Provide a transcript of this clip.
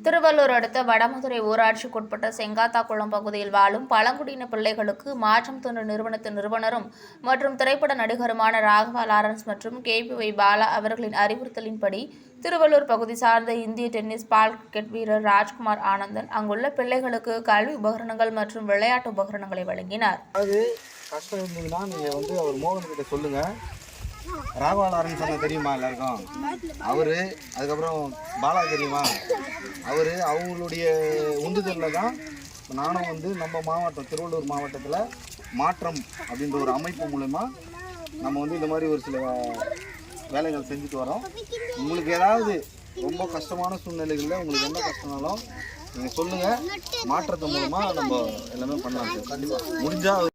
திருவள்ளூர் அடுத்த வடமதுரை ஊராட்சிக்குட்பட்ட செங்காத்தாக்குளம் பகுதியில் வாழும் பழங்குடியின பிள்ளைகளுக்கு மாற்றம் தொண்டு நிறுவனத்தின் நிறுவனரும் மற்றும் திரைப்பட நடிகருமான ராகவா லாரன்ஸ் மற்றும் கே பி ஒய் பாலா அவர்களின் அறிவுறுத்தலின்படி திருவள்ளூர் பகுதி சார்ந்த இந்திய டென்னிஸ் பால் கிரிக்கெட் வீரர் ராஜ்குமார் ஆனந்தன் அங்குள்ள பிள்ளைகளுக்கு கல்வி உபகரணங்கள் மற்றும் விளையாட்டு உபகரணங்களை வழங்கினார். அதாவது கஷ்டம் இருந்ததுன்னா நீங்கள் வந்து அவர் மோகன் கிட்ட சொல்லுங்கள் ராகவா லாரன்ஸ் அண்ணா தெரியுமா எல்லாருக்கும்? அவர் அதுக்கப்புறம் பாலா தெரியுமா? அவர் அவங்களுடைய உந்துதலில் தான் நானும் வந்து நம்ம மாவட்டம் திருவள்ளூர் மாவட்டத்தில் மாற்றம் அப்படின்ற ஒரு அமைப்பு மூலயமா நம்ம வந்து இந்த மாதிரி ஒரு சில வேலைகள் செஞ்சுட்டு வரோம். உங்களுக்கு ஏதாவது ரொம்ப கஷ்டமான சூழ்நிலைகளில் உங்களுக்கு எந்த கஷ்டம்னாலும் நீங்கள் சொல்லுங்கள் மாற்றத்து மூலமாக நம்ம எல்லாமே பண்ணலாம் கண்டிப்பாக முடிஞ்சால்